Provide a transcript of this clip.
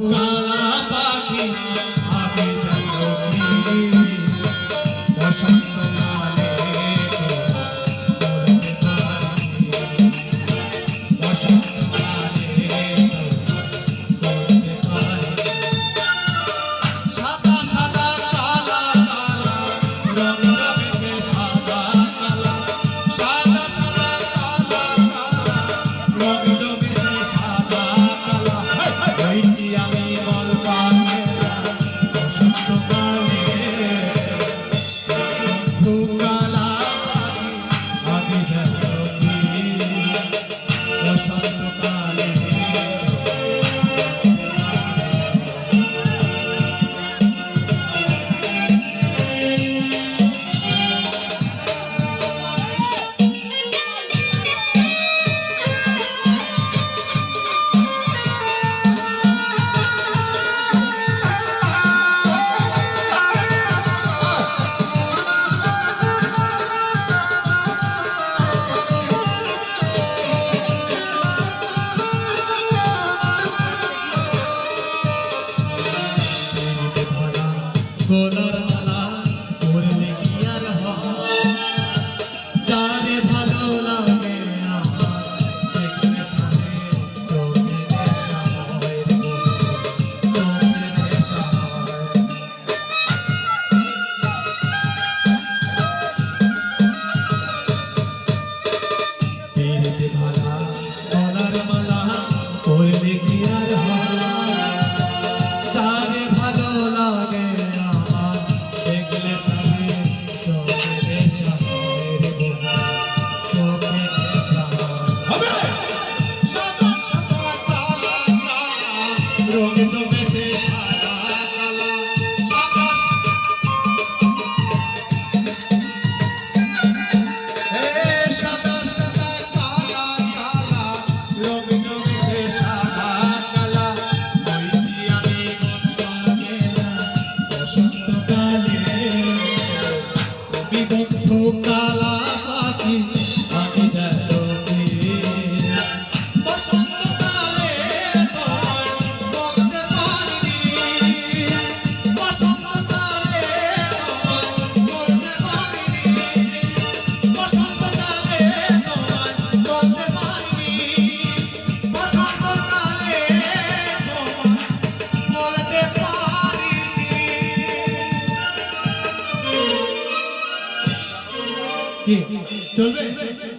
কালা পাখি। Bahía. গলার বিদগ্ধ কালা পাখি আমি যেন 예, 准备.